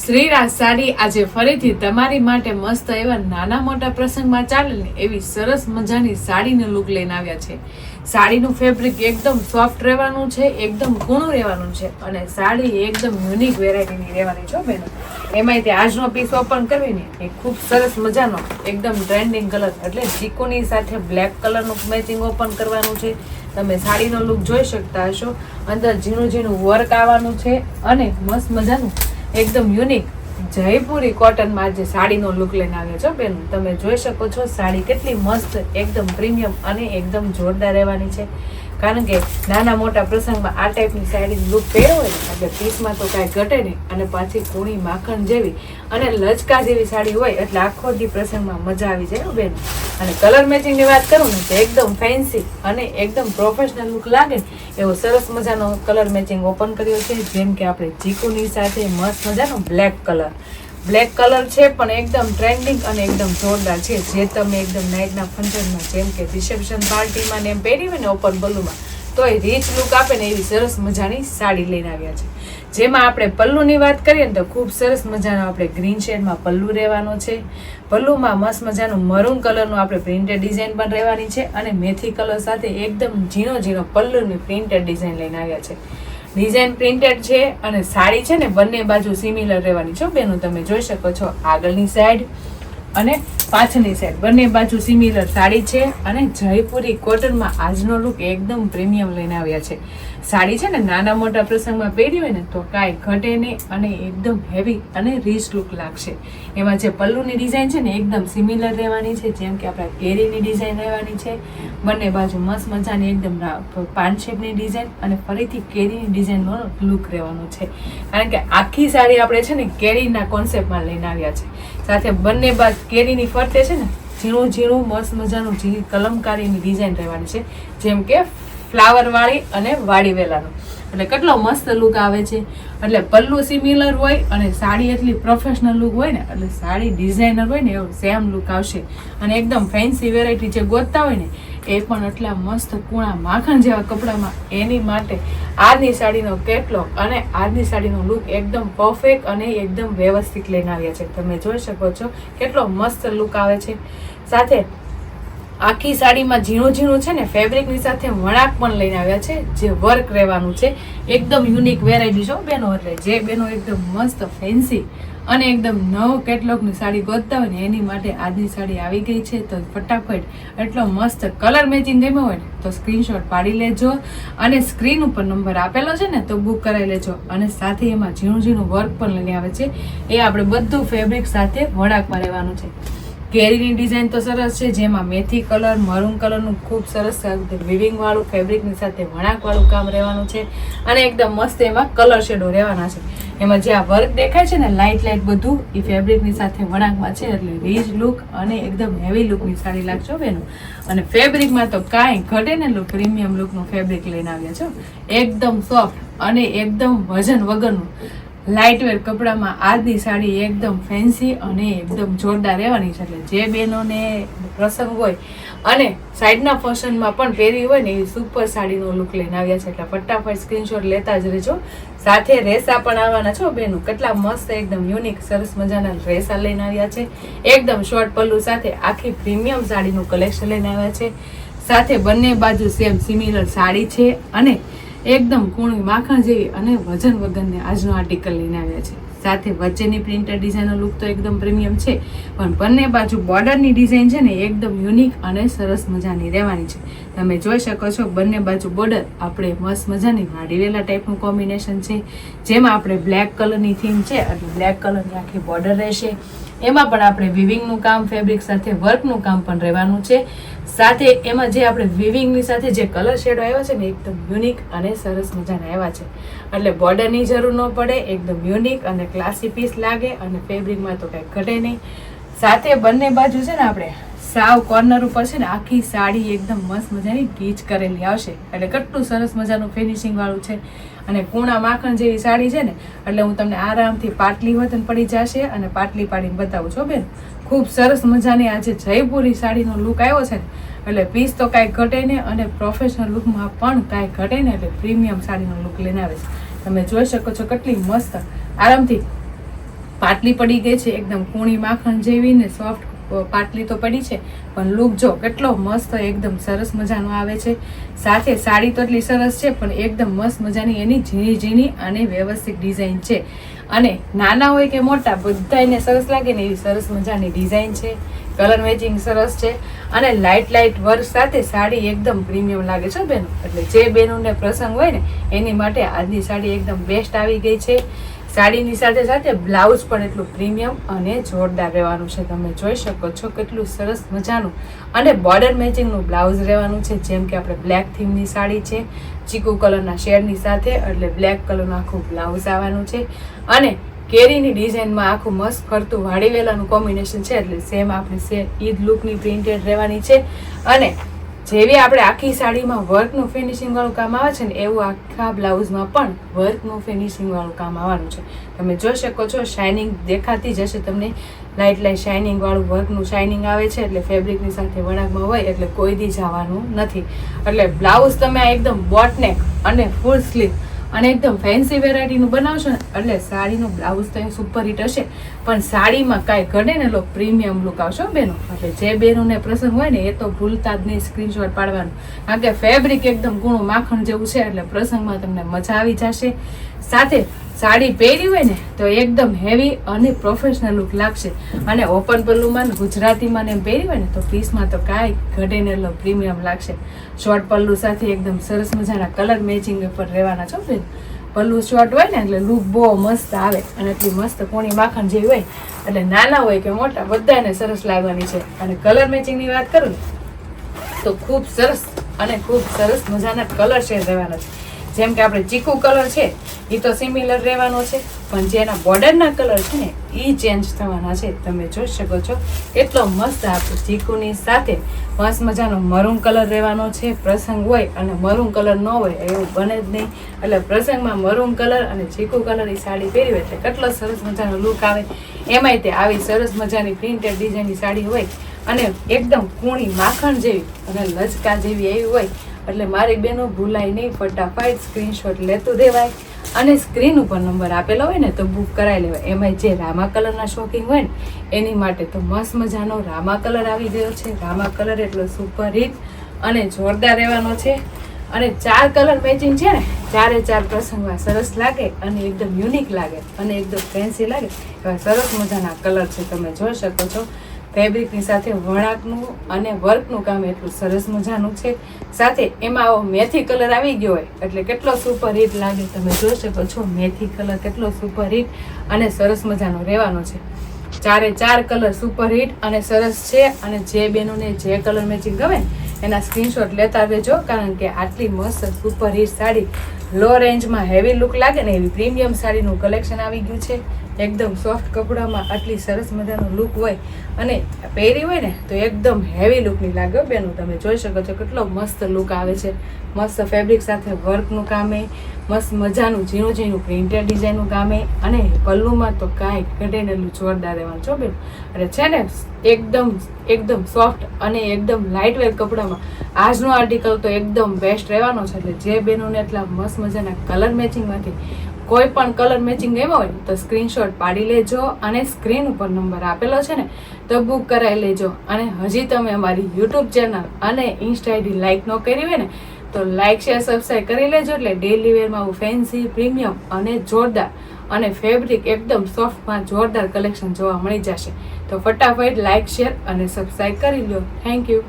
શ્રીરાજ સાડી આજે ફરીથી તમારી માટે મસ્ત એવા નાના મોટા પ્રસંગમાં ચાલે ને એવી સરસ મજાની સાડીનો લુક લઈને આવ્યા છે. સાડીનું ફેબ્રિક એકદમ સોફ્ટ રહેવાનું છે, એકદમ કૂણું રહેવાનું છે અને સાડી એકદમ યુનિક વેરાયટીની રહેવાની છો બેન. એમાંય તે આજનો પીસ ઓપન કરવી ને એ ખૂબ સરસ મજાનો, એકદમ ટ્રેન્ડિંગ કલર એટલે ચીકુની સાથે બ્લેક કલરનું મેચિંગ ઓપન કરવાનું છે. તમે સાડીનો લુક જોઈ શકતા હશો. અંદર ઝીણું ઝીણું વર્ક આવવાનું છે અને મસ્ત મજાનું એકદમ યુનિક જયપુરી કોટનમાં આજે સાડીનો લુક લઈને આવ્યો છો, બેન, તમે જોઈ શકો છો સાડી કેટલી મસ્ત, એકદમ પ્રીમિયમ અને એકદમ જોરદાર રહેવાની છે. કારણ કે નાના મોટા પ્રસંગમાં આ ટાઈપની સાડી લુક પહેરો હોય એટલે પીસમાં તો કાંઈ ઘટે નહીં. અને પાછી કૂણી માખણ જેવી અને લચકા જેવી સાડી હોય, એટલે આખો દી પ્રસંગમાં મજા આવી જાય બેન. અને કલર મેચિંગની વાત કરું ને, તો એકદમ ફેન્સી અને એકદમ પ્રોફેશનલ લુક લાગે એવો સરસ મજાનો કલર મેચિંગ ઓપન કર્યો છે, જેમ કે આપણે ચીકુની સાથે મસ્ત મજાનો બ્લેક કલર બ્લેક કલર છે, પણ એકદમ ટ્રેન્ડિંગ અને એકદમ જોરદાર છે. જે તમે એકદમ નાઇટના ફંક્શનમાં જેમ કે રિસેપ્શન પાર્ટીમાં ને એમ પહેરી હોય ને ઓપન બલ્લુમાં તો એ રીચ લુક આપે ને એવી સરસ મજાની સાડી લઈને આવ્યા છે. જેમાં આપણે પલ્લુની વાત કરીએ ને તો ખૂબ સરસ મજાનો આપણે ગ્રીન શેડમાં પલ્લુ રહેવાનો છે. પલ્લુમાં મસ્ત મજાનું મરૂન કલરનું આપણે પ્રિન્ટેડ ડિઝાઇન પણ રહેવાની છે અને મેથી કલર સાથે એકદમ ઝીણો ઝીણો પલ્લુની પ્રિન્ટેડ ડિઝાઇન લઈને આવ્યા છે. ડિઝાઇન પ્રિન્ટેડ છે અને સાડી છે ને બંને બાજુ સિમિલર રહેવાની છો બેનું, તમે જોઈ શકો છો આગળની સાઈડ અને પાછળની સાઈડ બંને બાજુ સિમિલર સાડી છે અને જયપુરી કોટનમાં આજનો લુક એકદમ પ્રીમિયમ લઈને આવ્યા છે. સાડી છે ને નાના મોટા પ્રસંગમાં પહેરી હોય ને તો કાંઈ ઘટે નહીં અને એકદમ હેવી અને રીચ લુક લાગશે. એમાં જે પલ્લુની ડિઝાઇન છે ને એકદમ સિમિલર રહેવાની છે, જેમ કે આપણા કેરીની ડિઝાઇન રહેવાની છે. બંને બાજુ મસ્ત મજાની એકદમ પાન શેપની ડિઝાઇન અને ફરીથી કેરીની ડિઝાઇનનો લુક રહેવાનો છે. કારણ કે આખી સાડી આપણે છે ને કેરીના કોન્સેપ્ટમાં લઈને આવ્યા છે. સાથે બંને બાજુ કેરીની ફરતે છે ને ઝીણું ઝીણું મસ્ત મજાનું ઝીણી કલમકારીની ડિઝાઇન રહેવાની છે. જેમ કે ફ્લાવર વાળી અને વાડી વેલાનો. એટલે કેટલો મસ્ત લુક આવે છે. એટલે પલ્લુ સિમિલર હોય અને સાડી એટલી પ્રોફેશનલ લુક હોય ને, એટલે સાડી ડિઝાઇનર હોય ને, એવું સેમ લુક આવશે. અને એકદમ ફેન્સી વેરાયટી જે ગોતતા હોય ને, એ પણ એટલા મસ્ત કૂણા માખણ જેવા કપડામાં એની માટે આજની સાડીનો કેટલોક અને આજની સાડીનો લુક એકદમ પરફેક્ટ અને એકદમ વ્યવસ્થિત લઈને આવ્યા છે. તમે જોઈ શકો છો કેટલો મસ્ત લુક આવે છે. સાથે આખી સાડીમાં ઝીણું ઝીણું છે ને ફેબ્રિકની સાથે વણાક પણ લઈને આવ્યા છે, જે વર્ક રહેવાનું છે. એકદમ યુનિક વેરાયટી છો બેનો, એટલે જે બેનો એકદમ મસ્ત ફેન્સી અને એકદમ નવ કેટલોગની સાડી ગોતતા હોય ને એની માટે આજની સાડી આવી ગઈ છે, તો ફટાફટ એટલો મસ્ત કલર મેચિંગ ગમ્યો હોય ને, તો સ્ક્રીનશોટ પાડી લેજો અને સ્ક્રીન ઉપર નંબર આપેલો છે ને, તો બુક કરાવી લેજો. અને સાથે એમાં ઝીણું ઝીણું વર્ક પણ લઈને આવે છે. એ આપણે બધું ફેબ્રિક સાથે વણાકમાં રહેવાનું છે. કેરીની ડિઝાઇન તો સરસ છે, જેમાં મેથી કલર, મરૂન કલરનું ખૂબ સરસ વિવિંગવાળું ફેબ્રિકની સાથે વળાંકવાળું કામ રહેવાનું છે અને એકદમ મસ્ત એમાં કલર શેડો રહેવાના છે. એમાં જે આ વર્ક દેખાય છે ને, લાઇટ લાઇટ બધું, એ ફેબ્રિકની સાથે વણાકમાં છે, એટલે રીચ લુક અને એકદમ હેવી લુકની સાડી લાગશો બેનું. અને ફેબ્રિકમાં તો કાંઈ ઘટે ને લુક પ્રીમિયમ લુકનું ફેબ્રિક લઈને આવ્યા છો. એકદમ સોફ્ટ અને એકદમ વજન વગરનું. લાઇટવેર કપડામાં આજની સાડી એકદમ ફેન્સી અને એકદમ જોરદાર રહેવાની છે. એટલે જે બહેનોને પ્રસંગ હોય અને સાઈડના ફંક્શનમાં પણ પહેરી હોય ને એવી સુપર સાડીનો લુક લઈને આવ્યા છે. એટલે ફટાફટ સ્ક્રીનશોટ લેતા જ રહેજો. સાથે રેસા પણ આવવાના છો. બહેનો, કેટલા મસ્ત, એકદમ યુનિક સરસ મજાના રેસા લઈને આવ્યા છે. એકદમ શોર્ટ પલ્લુ સાથે આખી પ્રીમિયમ સાડીનું કલેક્શન લઈને આવ્યા છે. સાથે બંને બાજુ સેમ સિમિલર સાડી છે. અને એકદમ કૂણી માખણ જેવી અને વજન વગરને આજનો આર્ટિકલ લઈને આવ્યા છે. સાથે વચ્ચેની પ્રિન્ટેડ ડિઝાઇનનો લુક તો એકદમ પ્રીમિયમ છે, પણ બંને બાજુ બોર્ડરની ડિઝાઇન છે ને એકદમ યુનિક અને સરસ મજાની રહેવાની છે. તમે જોઈ શકો છો બંને બાજુ બોર્ડર આપણે મસ્ત મજાની વાડીવેલા ટાઈપનું કોમ્બિનેશન છે, જેમાં આપણે બ્લેક કલરની થીમ છે એટલે બ્લેક કલરની આખી બોર્ડર રહેશે. એમાં પણ આપણે વિવિંગનું કામ ફેબ્રિક સાથે વર્કનું કામ પણ રહેવાનું છે. સાથે એમાં જે આપણે વિવિંગની સાથે જે કલર શેડો આવ્યો છે ને, એકદમ યુનિક અને સરસ મજાના આવ્યા છે. એટલે બોર્ડરની જરૂર ન પડે, એકદમ યુનિક અને ક્લાસી પીસ લાગે અને ફેબ્રિકમાં તો કાંઈ ઘટે નહીં. સાથે બંને બાજુ છે ને આપણે, સાવ કોર્નર ઉપર છે ને આખી સાડી એકદમ મસ્ત મજાની ગીચ કરેલી આવશે. એટલે કેટલું સરસ મજાનું ફિનિશિંગ વાળું છે. અને કૂણા માખણ જેવી સાડી છે ને, એટલે હું તમને આરામથી પાટલી વતન પડી જશે અને પાટલી પાડીને બતાવું છું બેન. ખૂબ સરસ મજાની આજે જયપુરી સાડીનો લુક આવ્યો છે ને, એટલે પીસ તો કાંઈ ઘટે નહીં અને પ્રોફેશનલ લુકમાં પણ કાંઈ ઘટે નહીં, એટલે પ્રીમિયમ સાડીનો લુક લઈને આવે છે. તમે જોઈ શકો છો કેટલી મસ્ત, આરામથી પાટલી પડી ગઈ છે, એકદમ કૂણી માખણ જેવી ને સોફ્ટ પાટલી તો પડી છે પણ લુક જો કેટલો મસ્ત, એકદમ સરસ મજાનો આવે છે. સાથે સાડી તો એટલી સરસ છે, પણ એકદમ મસ્ત મજાની એની ઝીણી ઝીણી અને વ્યવસ્થિત ડિઝાઇન છે. અને નાના હોય કે મોટા બધાને સરસ લાગે ને એવી સરસ મજાની ડિઝાઇન છે. કલર મેચિંગ સરસ છે. અને લાઇટ લાઇટ વર્ક સાથે સાડી એકદમ પ્રીમિયમ લાગે છે બેન. એટલે જે બહેનોને પ્રસંગ હોય ને, એની માટે આજની સાડી એકદમ બેસ્ટ આવી ગઈ છે. સાડીની સાથે સાથે બ્લાઉઝ પણ એટલું પ્રીમિયમ અને જોરદાર રહેવાનું છે. તમે જોઈ શકો છો કેટલું સરસ મજાનું અને બોર્ડર મેચિંગનું બ્લાઉઝ રહેવાનું છે. જેમ કે આપણે બ્લેક થીમની સાડી છે, ચીકુ કલરના શેડની સાથે એટલે બ્લેક કલરનું આખું બ્લાઉઝ આવવાનું છે. અને કેરીની ડિઝાઇનમાં આખું મસ્ત ફરતું વાડીવેલાનું કોમ્બિનેશન છે. એટલે સેમ આપણી સે, ઈદ લુકની પ્રિન્ટેડ રહેવાની છે. અને જેવી આપણે આખી સાડીમાં વર્કનું ફિનિશિંગ વાળું કામ આવે છે ને, એવું આખા બ્લાઉઝમાં પણ વર્કનું ફિનિશિંગ વાળું કામ આવવાનું છે. તમે જોઈ શકો છો શાઇનિંગ દેખાતી જશે તમને. લાઇટ લાઇટ શાઇનિંગ વાળું વર્કનું શાઇનિંગ આવે છે, એટલે ફેબ્રિકની સાથે વળાકમાં હોય, એટલે કોઈ દી જવાનું નથી. એટલે બ્લાઉઝ તમે એકદમ બોટનેક અને ફૂલ સ્લીવ અને એકદમ ફેન્સી વેરાયટીનું બનાવશો ને, એટલે સાડીનું બ્લાઉઝ તો સુપર હિટ હશે. પણ સાડીમાં કાંઈ ઘટે ને, લો પ્રીમિયમ લુક આવશો બેનો. એટલે જે બેનોને પ્રસંગ હોય ને, એ તો ભૂલતા જ નહીં સ્ક્રીનશોટ પાડવાનું. કારણ કે ફેબ્રિક એકદમ ગુણું માખણ જેવું છે, એટલે પ્રસંગમાં તમને મજા આવી જશે. સાથે સાડી પહેરી હોય ને, તો એકદમ હેવી અને પ્રોફેશનલ લુક લાગશે. અને ઓપન પલ્લુમાં ગુજરાતીમાં ને એમ પહેરી હોય ને, તો પીસમાં તો કાંઈ ઘટે ને પ્રીમિયમ લાગશે. શોર્ટ પલ્લુ સાથે એકદમ સરસ મજાના કલર મેચિંગ ઉપર રહેવાના છો બેન પલ્લુ શોર્ટ હોય ને, એટલે લુક બહુ મસ્ત આવે અને એટલી મસ્ત કોણી માખણ જેવી હોય, એટલે નાના હોય કે મોટા, બધાને સરસ લાગવાની છે. અને કલર મેચિંગની વાત કરું તો ખૂબ સરસ અને ખૂબ સરસ મજાના કલર શેડ રહેવાના છે. જેમ કે આપણે ચીકુ કલર છે એ તો સિમિલર રહેવાનો છે, પણ જે એના બોર્ડરના કલર છે ને એ ચેન્જ થવાના છે. તમે જોઈ શકો છો, એટલો મસ્ત આપણે ચીકુની સાથે મસ્ત મજાનો મરૂન કલર રહેવાનો છે. પ્રસંગ હોય અને મરૂન કલર ન હોય, એવું બને જ નહીં. એટલે પ્રસંગમાં મરૂન કલર અને ચીકુ કલરની સાડી પહેરી હોય એટલે કેટલો સરસ મજાનો લુક આવે. એમાંય તે આવી સરસ મજાની પ્રિન્ટેડ ડિઝાઇનની સાડી હોય અને એકદમ કૂણી માખણ જેવી અને લચકા જેવી એવી હોય એટલે મારી બેનો ભૂલાય નહીં, ફટાફટ સ્ક્રીનશોટ લેતું દેવાય. અને સ્ક્રીન ઉપર નંબર આપેલો હોય ને તો બુક કરાવી લેવાય. એમાં જે રામા કલરના શોપિંગ હોય ને, એની માટે તો મસ્ત મજાનો રામા કલર આવી ગયો છે. રામા કલર એટલો સુપર હિટ અને જોરદાર રહેવાનો છે. અને ચાર કલર મેચિંગ છે ને, ચારે ચાર પ્રસંગમાં સરસ લાગે અને એકદમ યુનિક લાગે અને એકદમ ફેન્સી લાગે. એવા સરસ મજાના કલર છે, તમે જોઈ શકો છો. ફેબ્રિકની સાથે વણાકનું અને વર્કનું કામ એટલું સરસ મજાનું છે. સાથે એમાં આવો મેથી કલર આવી ગયો હોય, એટલે કેટલો સુપર હિટ લાગે તમે જોઈ શકો છો મેથી કલર કેટલો સુપર હિટ અને સરસ મજાનો રહેવાનો છે. ચારે ચાર કલર સુપર હિટ અને સરસ છે અને જે બેનોને જે કલર મેચિંગ ગમે એના સ્ક્રીનશોટ લેતા રહેજો, કારણ કે આટલી મસ્ત સુપર હિટ સાડી લો રેન્જમાં હેવી લુક લાગે ને એવી પ્રીમિયમ સાડીનું કલેક્શન આવી ગયું છે. એકદમ સોફ્ટ કપડામાં આટલી સરસ મજાનો લુક હોય અને પહેરી હોય ને, તો એકદમ હેવી લુકની લાગે બેનું. તમે જોઈ શકો છો કેટલો મસ્ત લુક આવે છે. મસ્ત ફેબ્રિક સાથે વર્કનું કામે, મસ્ત મજાનું ઝીણું ઝીણું પ્રિન્ટેડ ડિઝાઇનનું કામે અને પલ્લુમાં તો કાંઈ ઘટેનેલું જોરદાર રહેવાનું છો બેન. અને છે ને, એકદમ એકદમ સોફ્ટ અને એકદમ લાઇટ વેટ કપડામાં આજનો આર્ટિકલ તો એકદમ બેસ્ટ રહેવાનો છે. એટલે જે બેનોને એટલા મસ્ત મજાના કલર મેચિંગમાંથી કોઈ પણ કલર મેચિંગ એમાં હોય, તો સ્ક્રીનશોટ પાડી લેજો અને સ્ક્રીન ઉપર નંબર આપેલો છે ને, તો બુક કરાવી લેજો. અને હજી તમે અમારી યુટ્યુબ ચેનલ અને ઇન્સ્ટા આઈડી લાઇક ન કરી હોય ને, તો લાઇક શેર સબસ્ક્રાઈબ કરી લેજો એટલે ડેલી વેરમાં હું ફેન્સી પ્રીમિયમ અને જોરદાર અને ફેબ્રિક એકદમ સોફ્ટમાં જોરદાર કલેક્શન જોવા મળી જશે. તો ફટાફટ લાઇક શેર અને સબસ્ક્રાઈબ કરી લો. Thank you